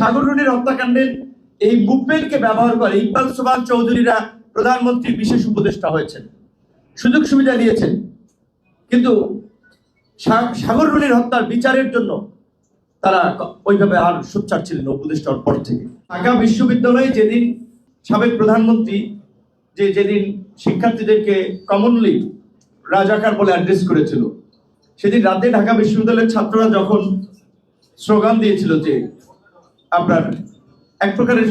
সাগররুনির হত্যাকাণ্ডের এই মুভমেন্টকে ব্যবহার করে ইকবাল সোবান চৌধুরীরা প্রধানমন্ত্রী, বিশেষ উপদেষ্টা হয়েছেন। সুযোগ সুবিধা দিয়েছেন। কিন্তু সা- সাগররুনির হত্যার বিচারের জন্য তারা ওইভাবে আর সোচ্চার ছিলেন উপদেষ্টার পর থেকে। ঢাকা বিশ্ববিদ্যালয়ে যেদিন সাবেক প্রধানমন্ত্রী, যে যেদিন শিক্ষার্থীদেরকে কমনলি রাজাকার বলে অ্যাড্রেস করেছিল, সেদিন রাতে ঢাকা বিশ্ববিদ্যালয়ের ছাত্ররা যখন স্লোগান দিয়েছিল যে আপনার এক প্রকারের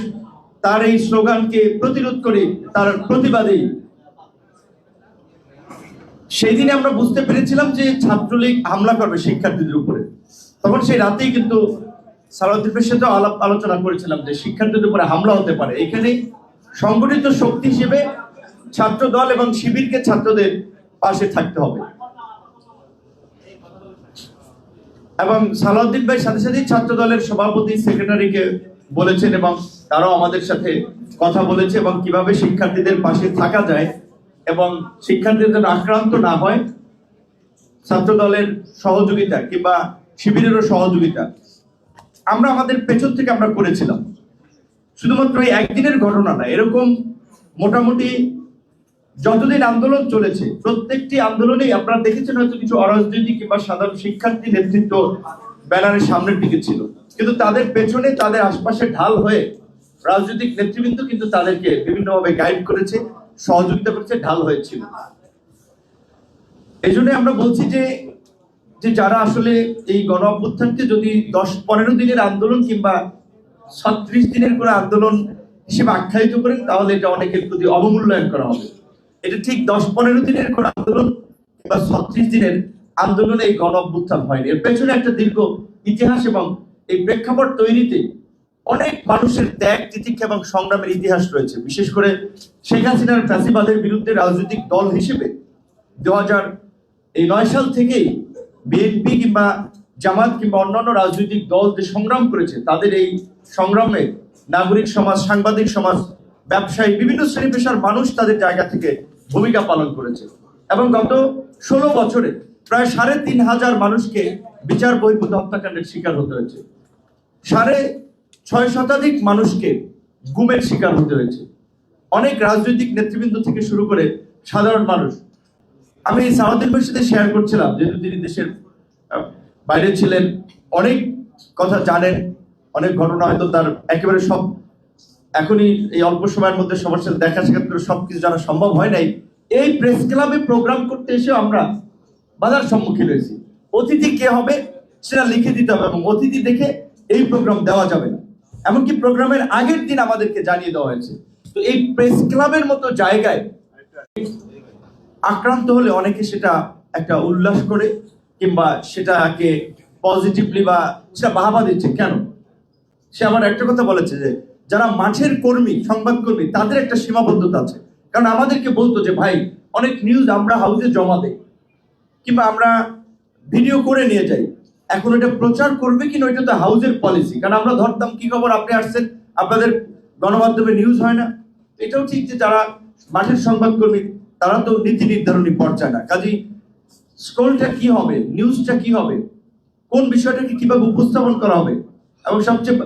তার এই স্লোগানকে প্রতিরোধ করে তার প্রতিবাদেই সেই দিনে আমরা বুঝতে পেরেছিলাম যে ছাত্রলীগ হামলা করবে শিক্ষার্থীদের উপরে। তখন সেই রাতেই কিন্তু সালাউদ্দিনের সাথে আলাপ আলোচনা করেছিলাম যে শিক্ষার্থীদের উপরে হামলা হতে পারে। এখানে সংগঠিত শক্তি হিসেবে ছাত্র দল এবং শিবিরকে ছাত্রদের পাশে থাকতে হবে। এবং সালাউদ্দিন ভাই সাথে সাথে ছাত্র দলের সভাপতি, সেক্রেটারিকে বলেছেন এবং তারাও আমাদের সাথে কথা বলেছে এবং কীভাবে শিক্ষার্থীদের পাশে থাকা যায় এবং শিক্ষার্থীদের যেন আক্রান্ত না হয় ছাত্র দলের সহযোগিতা কিংবা শিবিরেরও সহযোগিতা। আমরা আমাদের পেছন থেকে আমরা করেছিলাম। শুধুমাত্র এই একদিনের ঘটনা না, এরকম মোটামুটি যতদিন আন্দোলন চলেছে, প্রত্যেকটি আন্দোলনেই আপনারা দেখেছেন হয়তো কিছু অরাজনৈতিক কিংবা সাধারণ শিক্ষার্থী নেতৃত্ব ব্যানারের সামনের দিকে ছিল। কিন্তু তাদের পেছনে তাদের আশপাশে ঢাল হয়ে রাজনৈতিক নেতৃবৃন্দ কিন্তু তাদেরকে বিভিন্নভাবে গাইড করেছে, সহযোগিতা করেছে, ঢাল হয়েছিল। এই জন্য আমরা বলছি যে যে যারা আসলে এই গণ অভ্যুত্থানকে যদি দশ পনেরো দিনের আন্দোলন কিংবা ছত্রিশ দিনের করে আন্দোলন হিসেবে আখ্যায়িত করেন, তাহলে এটা অনেকের প্রতি অবমূল্যায়ন করা হবে। এটা ঠিক দশ পনেরো দিনের কোনো আন্দোলন বা ছত্রিশ দিনের আন্দোলনে এই গণ অভ্যুত্থান হয়নি। এর পেছনে একটা দীর্ঘ ইতিহাস এবং এই প্রেক্ষাপট তৈরিতে অনেক মানুষের ত্যাগ, তিতিক্ষা এবং সংগ্রামের ইতিহাস রয়েছে। বিশেষ করে শেখ হাসিনার ফ্যাসিবাদের বিরুদ্ধে রাজনৈতিক দল হিসেবে দু হাজার এই নয় সাল থেকেই বিএনপি কিংবা জামাত কিংবা অন্যান্য রাজনৈতিক দল যে সংগ্রাম করেছে, তাদের এই সংগ্রামে নাগরিক সমাজ, সাংবাদিক সমাজ, ব্যবসায়ী, বিভিন্ন শ্রেণি পেশার মানুষ তাদের জায়গা থেকে ভূমিকা পালন করেছে। এবং গত ষোলো বছরে প্রায় সাড়ে তিন হাজার মানুষকে বিচার বহির্ভূত হত্যাকাণ্ডের শিকার হতে হয়েছে। সাড়ে ছয় শতাধিক মানুষকে গুমের শিকার হতে হয়েছে। অনেক রাজনৈতিক নেতৃবৃন্দ থেকে শুরু করে সাধারণ মানুষ। আমি ভাইয়ের সাথে শেয়ার করছিলাম, যেহেতু তিনি দেশের বাইরে ছিলেন, অনেক কথা জানেন, অনেক ঘটনা হয়তো তার একেবারে সব এখনই এই অল্প সময়ের মধ্যে সবার সাথে দেখা সাক্ষাৎ করে সবকিছু জানা সম্ভব হয় নাই। এই প্রেস ক্লাবে প্রোগ্রাম করতে এসে আমরা বাধার সম্মুখীন হয়েছি। অতিথি কে হবে সেটা লিখে দিতে হবে এবং অতিথি দেখে এই প্রোগ্রাম দেওয়া যাবে না। এমনকি প্রোগ্রামের আগের দিন আমাদেরকে জানিয়ে দেওয়া হয়েছে। তো এই প্রেস ক্লাবের মতো জায়গায় আক্রান্ত হলে অনেকে সেটা একটা উল্লাস করে কিংবা সেটাকে পজিটিভলি বা সেটা বাহাবা দিচ্ছে। কেন? সে আমার একটা কথা বলেছে যে যারা মাঠের কর্মী, সংবাদকর্মী, তাদের একটা সীমাবদ্ধতা আছে। কারণ আমাদেরকে বলতো যে, ভাই, অনেক নিউজ আমরা হাউসে জমা দেই। কিংবা আমরা ভিডিও করে নিয়ে যাই। এখন এটা প্রচার করবে কিনা, ওইটা তো হাউসের পলিসি কারণ আমরা ধরতাম, কি খবর? আপনি আসছেন, আপনাদের গণমাধ্যমে নিউজ হয় না। এটাও ঠিক যে, যারা মাঠের সংবাদকর্মী, তারা তো নীতি নির্ধারণী পর্যায়ে না। কাজী স্ক্রোলটা কি হবে নিউজটা কি হবে, কোন বিষয়টাকে কীভাবে উপস্থাপন করা হবে, এবং সবচেয়ে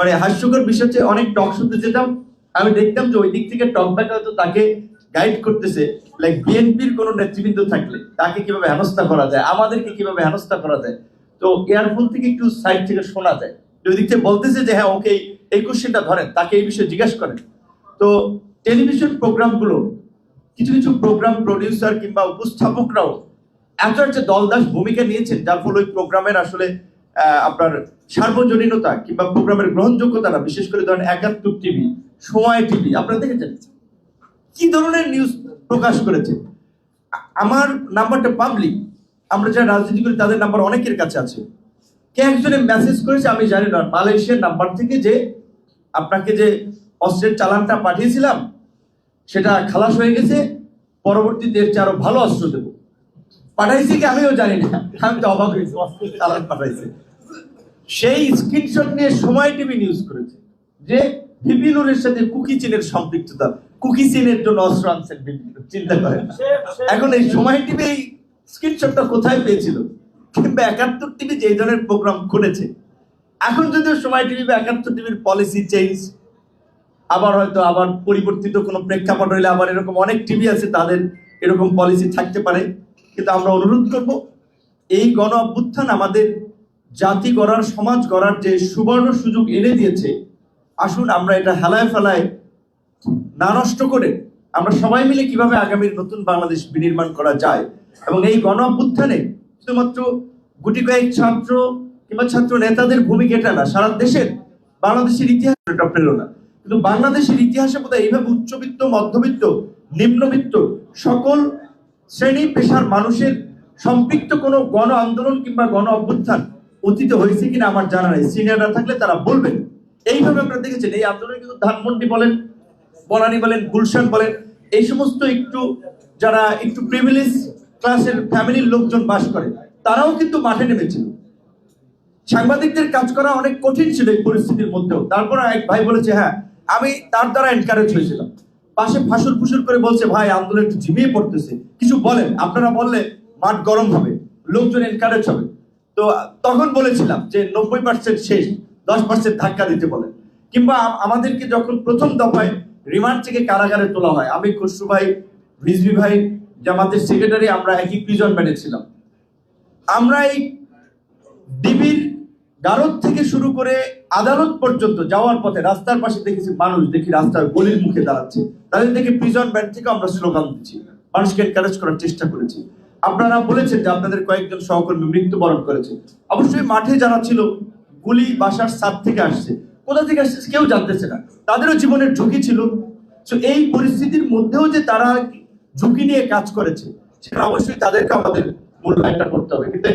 মানে হাস্যকর বিষয় হচ্ছে অনেক টক শুনতে যেতাম, আমি দেখতাম যে ওই দিক থেকে টক ব্যাক হয়তো তাকে গাইড করতেছে লাইক বিএনপির কোন নেতৃবৃন্দ থাকলে তাকে কীভাবে হেনস্থা করা যায়, আমাদেরকে কীভাবে হেনস্থা করা যায়। তো এয়ারফোন থেকে একটু সাইড থেকে শোনা যায়। ওই দিক থেকে বলতেছে যে হ্যাঁ ওকে এই কোশ্চেনটা ধরেন, তাকে এই বিষয়ে জিজ্ঞাসা করেন। তো টেলিভিশন প্রোগ্রামগুলো, কিছু কিছু প্রোগ্রাম প্রডিউসার কিংবা উপস্থাপকরাও এত একটা দলদাস ভূমিকা নিয়েছেন, যার ফলে ওই প্রোগ্রামের আসলে আপনার সার্বজনীনতা কিংবা প্রোগ্রামের গ্রহণযোগ্যতা না বিশেষ করে ধরেন একাত্তর টিভি সময় টিভি আপনারা দেখেছেন? কি ধরনের নিউজ প্রকাশ করেছে? আমার নাম্বারটা পাবলিক আমরা যারা রাজনীতি করি তাদের নাম্বার অনেকের কাছে আছে। কে একজনে মেসেজ করেছে আমি জানি না, মালয়েশিয়ার নাম্বার থেকে যে আপনাকে যে অস্ত্রের চালানটা পাঠিয়েছিলাম, সেটা খালাস হয়ে গেছে, পরবর্তীতে এর চেয়ে আরও ভালো অস্ত্র দেবো। পাঠাইছে কি? আমিও জানি না। আমি তো অবাক হয়েছি, অস্ত্রের চালান পাঠাইছে। সেই স্ক্রিনশট নিয়ে সময় টিভি নিউজ করেছে যে বিপিনুরের সাথে কুকি চীনের সম্পৃক্ততা কুকি চীনের জন্য অস্ত্র আনছেন চিন্তা করেন। এখন এই সময় টিভি এই স্ক্রিনশটটা কোথায় পেয়েছিল? কিংবা একাত্তর টিভি যে ধরনের প্রোগ্রাম করেছে এখন যদিও সময় টিভি বা একাত্তর টিভির পলিসি চেঞ্জ আবার হয়তো আবার পরিবর্তিত কোনো প্রেক্ষাপট হইলে আবার এরকম অনেক টিভি আছে তাদের এরকম পলিসি থাকতে পারে। কিন্তু আমরা অনুরোধ করব এই গণ অভ্যুত্থান আমাদের জাতি গড়ার, সমাজ গড়ার যে সুবর্ণ সুযোগ এনে দিয়েছে, আসুন আমরা এটা হেলায় ফেলায় না নষ্ট করে আমরা সবাই মিলে কীভাবে আগামীর নতুন বাংলাদেশ বিনির্মাণ করা যায়? এবং এই গণ অভ্যুত্থানে শুধুমাত্র গুটি কয়েক ছাত্র কিংবা ছাত্র নেতাদের ভূমিকা এটা না, সারা দেশের বাংলাদেশের ইতিহাস এটা প্রেরণা। কিন্তু বাংলাদেশের ইতিহাসে বোধহয় এইভাবে উচ্চবিত্ত, মধ্যবিত্ত, নিম্নবিত্ত সকল শ্রেণি, পেশার মানুষের সম্পৃক্ত কোনো গণ আন্দোলন কিংবা গণ অভ্যুত্থান অতীতে হয়েছে কিনা আমার জানা নেই। সিনিয়ররা থাকলে তারা বলবেন। এইভাবে আপনারা দেখেছেন, এই আন্দোলনে কিন্তু ধানমন্ডি বলেন, বনানী বলেন, গুলশান বলেন, এই সমস্ত একটু যারা একটু প্রিভিলেজ ক্লাসের ফ্যামিলির লোকজন বাস করে, তারাও কিন্তু মাঠে নেমেছিল। সাংবাদিকদের কাজ করা অনেক কঠিন ছিল এই পরিস্থিতির মধ্যেও। তারপর এক ভাই বলেছে হ্যাঁ আমি তার দ্বারা এনকারেজ হয়েছিলাম। পাশে ফাঁসুর ফুসুর করে বলছে, ভাই আন্দোলন একটু ঝিমিয়ে পড়তেছে। কিছু বলেন, আপনারা বললে মাঠ গরম হবে, লোকজন এনকারেজ হবে। তো তখন বলেছিলাম যে নব্বই পার্সেন্ট শেষ, দশ পার্সেন্ট ধাক্কা দিতে বলেন কিংবা আমাদেরকে যখন প্রথম দফায় রিমান্ড থেকে কারাগারে তোলা হয়, আমি খসরু ভাই, রিজভি ভাই, জামাতের সেক্রেটারি আমরা একই প্রিজন ব্যানে ছিলাম। আমরা এই ডিবির গারদ থেকে শুরু করে আদালত পর্যন্ত যাওয়ার পথে রাস্তার পাশে দেখেছি মানুষ দেখি রাস্তার গলির মুখে দাঁড়াচ্ছে। তাদের দেখে প্রিজন ব্যান্ড থেকে আমরা স্লোগান দিচ্ছি। মানুষকে এনকারেজ করার চেষ্টা করেছি। আপনারা বলেছেন যে আপনাদের কয়েকজন সহকর্মী মৃত্যুবরণ করেছে। অবশ্যই মাঠে যারা ছিল, গুলি বাসার সাত থেকে আসছে। কোথা থেকে আসছে কেউ জানতেছে না। তাদেরও জীবনের ঝুঁকি ছিল। তো এই পরিস্থিতির মধ্যেও যে তারা ঝুঁকি নিয়ে কাজ করেছে, সেটা অবশ্যই তাদেরকে আমাদের মূল্যায়নটা করতে হবে। কিন্তু